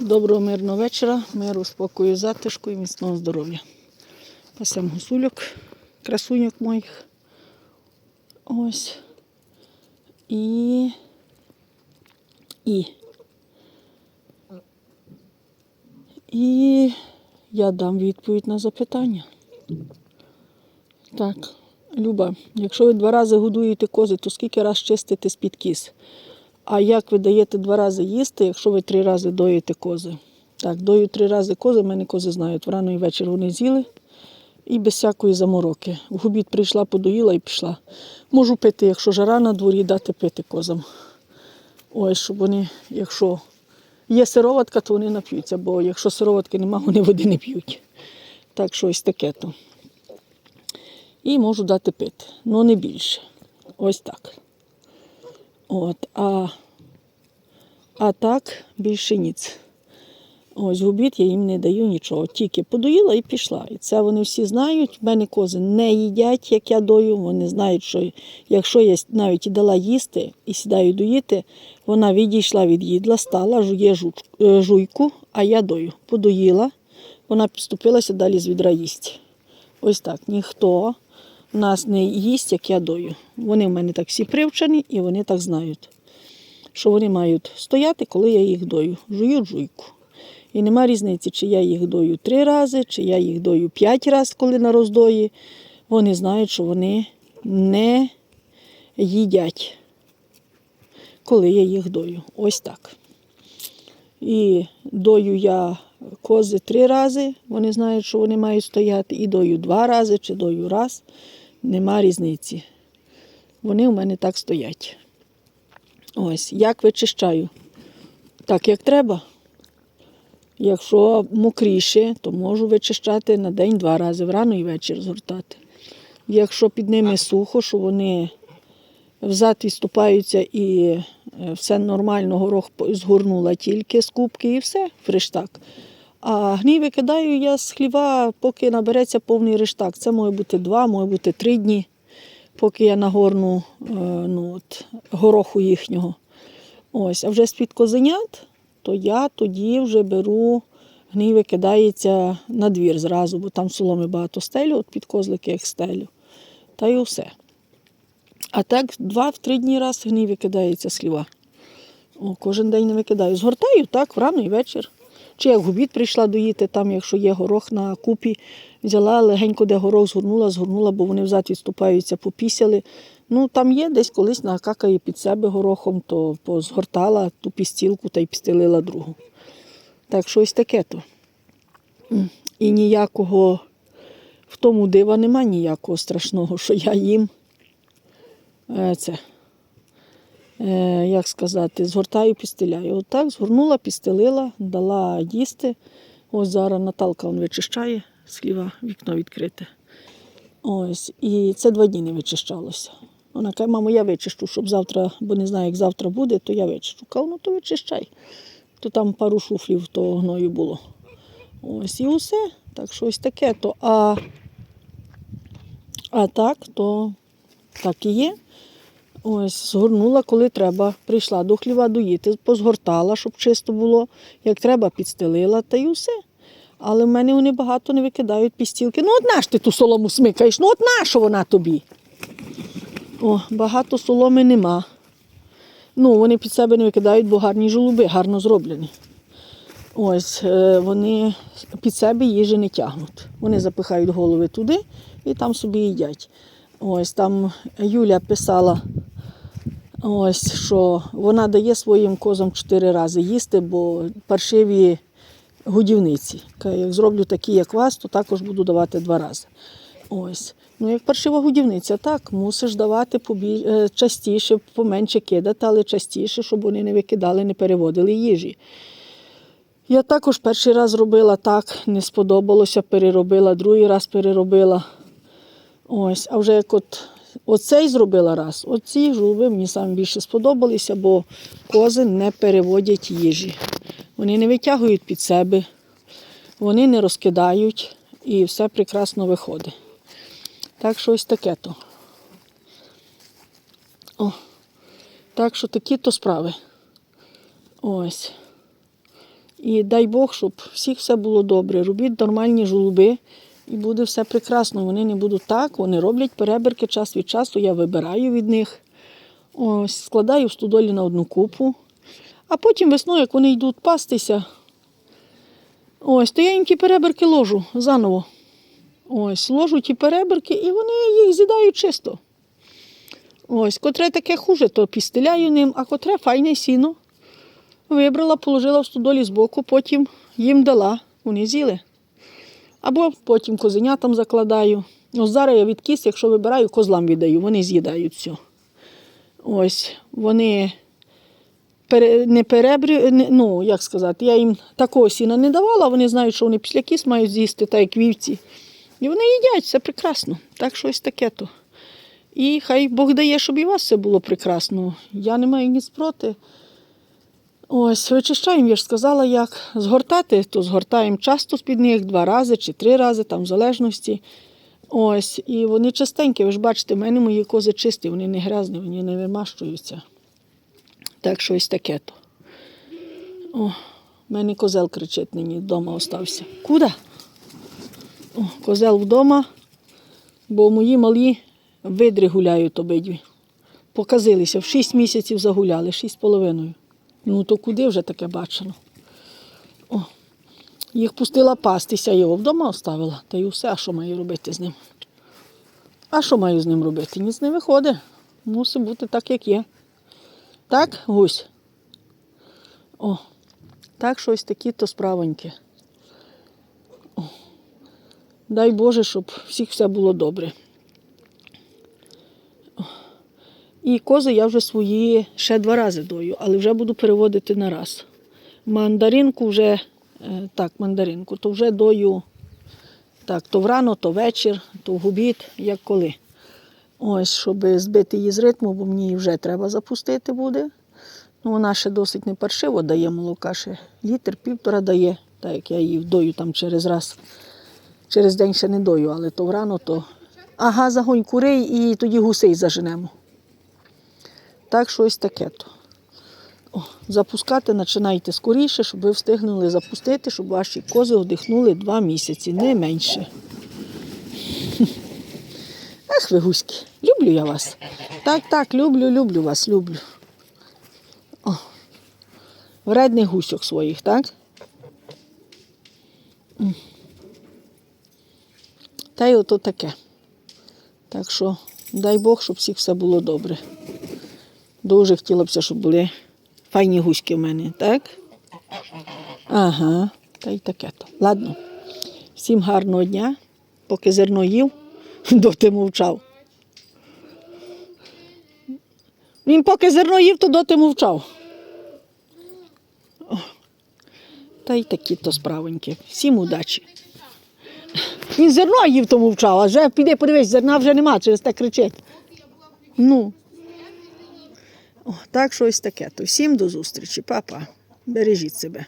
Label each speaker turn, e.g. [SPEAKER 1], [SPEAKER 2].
[SPEAKER 1] Доброго мирного вечора, миру, спокою, затишку і міцного здоров'я. Пасем гусульок, красуньок моїх. Ось. І. І. І я дам відповідь на запитання. Так, Люба, якщо ви два рази годуєте кози, то скільки раз чистите з-під кіз? А як ви даєте два рази їсти, якщо ви три рази доїте кози? Так, дою три рази кози, мене кози знають. Врано і вечір вони з'їли і без всякої замороки. В обід прийшла, подоїла і пішла. Можу пити, якщо жара на дворі, дати пити козам. Ой, щоб вони, якщо є сироватка, то вони нап'ються, бо якщо сироватки немає, вони води не п'ють. Так що ось таке то. І можу дати пити, але не більше. Ось так. От, а, а так більше ніц. Ось обід я їм не даю нічого. Тільки подоїла і пішла. І це вони всі знають. В мене кози не їдять, як я дою. Вони знають, що якщо я навіть і дала їсти і сідаю доїти, вона відійшла від їдла, стала, жує е, жуйку, а я дою. Подоїла, вона підступилася далі з відра їсть. Ось так. Ніхто нас не їсть, як я дою. Вони в мене так всі привчені і вони так знають, що вони мають стояти, коли я їх дою. Жують жуйку. І нема різниці, чи я їх дою три рази, чи я їх дою п'ять разів, коли на роздої. Вони знають, що вони не їдять, коли я їх дою. Ось так. І дою я кози три рази, вони знають, що вони мають стояти, і дою два рази чи дою раз. Нема різниці. Вони у мене так стоять. Ось, як вичищаю? Так, як треба. Якщо мокріше, то можу вичищати на день два рази, врано і вечір згортати. Якщо під ними сухо, що вони взад відступаються і е, все нормально, горох згорнула тільки з кубки і все, фрештак. А гній викидаю я з хліва, поки набереться повний рештак. Це може бути два, може бути три дні, поки я нагорну е, ну, от, гороху їхнього. Ось, а вже з-під козенят, то я тоді вже беру, гній викидається на двір зразу, бо там соломи багато стелю, от під козлики як стелю. Та й усе. А так два-три дні раз гній викидається з хліва. О, кожен день не викидаю. Згортаю так, врано і вечір. Чи як обід прийшла доїти, там, якщо є горох на купі, взяла легенько, де горох згорнула, згорнула, бо вони взад відступаються, попісяли. Ну, там є десь колись накакає під себе горохом, то позгортала ту пістілку та й пістелила другу. Так що ось таке то. І ніякого в тому дива нема ніякого страшного, що я їм е, це. Е, як сказати, згортаю, пістеляю. Отак згорнула, пістелила, дала їсти. Ось зараз Наталка он вичищає з хліва, вікно відкрите. Ось, і це два дні не вичищалося. Вона каже, мамо, я вичищу, щоб завтра, бо не знаю, як завтра буде, то я вичищу. Кажу, ну то вичищай. То там пару шуфлів того гною було. Ось і усе. Так що ось таке то. А, а так, то так і є. Ось, згорнула, коли треба. Прийшла до хліва доїти, позгортала, щоб чисто було. Як треба, підстелила, та й усе. Але в мене вони багато не викидають пістілки. Ну, одна ж ти ту солому смикаєш, ну от нащо вона тобі? О, багато соломи нема. Ну, вони під себе не викидають, бо гарні жолуби, гарно зроблені. Ось, е, вони під себе їжі не тягнуть. Вони запихають голови туди і там собі їдять. Ось там Юля писала, ось, що вона дає своїм козам чотири рази їсти, бо паршиві годівниці. Як зроблю такі, як вас, то також буду давати два рази. Ось. Ну, як паршива годівниця, так, мусиш давати побі... е, частіше, поменше кидати, але частіше, щоб вони не викидали, не переводили їжі. Я також перший раз робила так, не сподобалося, переробила, другий раз переробила. Ось, а вже як от оцей зробила раз, оці жолоби мені саме більше сподобалися, бо кози не переводять їжі. Вони не витягують під себе, вони не розкидають і все прекрасно виходить. Так що ось таке то. О, так що такі то справи. Ось. І дай Бог, щоб всіх все було добре. Робіть нормальні жолуби, і буде все прекрасно. Вони не будуть так, вони роблять перебірки час від часу, я вибираю від них. Ось, складаю в студолі на одну купу. А потім весною, як вони йдуть пастися, ось, то я їм ті перебірки ложу заново. Ось, ложу ті перебірки, і вони їх з'їдають чисто. Ось, котре таке хуже, то пістеляю ним, а котре файне сіно. Вибрала, положила в стодолі збоку, потім їм дала, вони з'їли. Або потім козенятам закладаю. Ось зараз я від кіс, якщо вибираю, козлам віддаю, вони з'їдають все. Ось, вони не перебрю, ну, як сказати, я їм такого сіна не давала, вони знають, що вони після кіс мають з'їсти, так як вівці. І вони їдять, все прекрасно. Так щось таке то. І хай Бог дає, щоб і у вас все було прекрасно. Я не маю ніц проти. Ось, вичищаємо, я ж сказала, як згортати, то згортаємо часто з-під них два рази чи три рази, там в залежності. Ось, і вони чистенькі, ви ж бачите, в мене мої кози чисті, вони не грязні, вони не вимащуються. Так що ось таке то. О, в мене козел кричить нині, вдома остався. Куди? О, козел вдома, бо мої малі видри гуляють обидві. Показилися, в 6 місяців загуляли, 6 з половиною. Ну то куди вже таке бачено? О, їх пустила пастися, його вдома оставила. Та й усе, а що маю робити з ним? А що маю з ним робити? Ніц не виходить. Мусить бути так, як є. Так, гусь? О, так щось такі то справоньки. О, дай Боже, щоб всіх все було добре. І кози я вже свої ще два рази дою, але вже буду переводити на раз. Мандаринку вже, е, так, мандаринку, то вже дою так, то врано, то вечір, то в обід, як коли. Ось, щоб збити її з ритму, бо мені її вже треба запустити буде. Ну, вона ще досить не паршиво дає молока, ще літр, півтора дає, так як я її дою там через раз. Через день ще не дою, але то врано, то. Ага, загонь курей і тоді гусей заженемо. Так, щось таке то. Запускати починайте скоріше, щоб ви встигнули запустити, щоб ваші кози вдихнули два місяці, не менше. Ах, ви гуськи, люблю я вас. Так, так, люблю, люблю вас, люблю. О, вредних гусьок своїх, так? Та й ото таке. Так що, дай Бог, щоб всіх все було добре. Дуже хотілося б, щоб були файні гуськи в мене, так? Ага, та й таке то. Ладно. Всім гарного дня. Поки зерно їв, доти мовчав. Він поки зерно їв, то доти мовчав. Та й такі то справоньки. Всім удачі. Він зерно їв, то мовчав, а вже піди подивись, зерна вже нема, через те кричить. Ну. О, що ось таке. То всім до зустрічі, папа. Бережіть себе.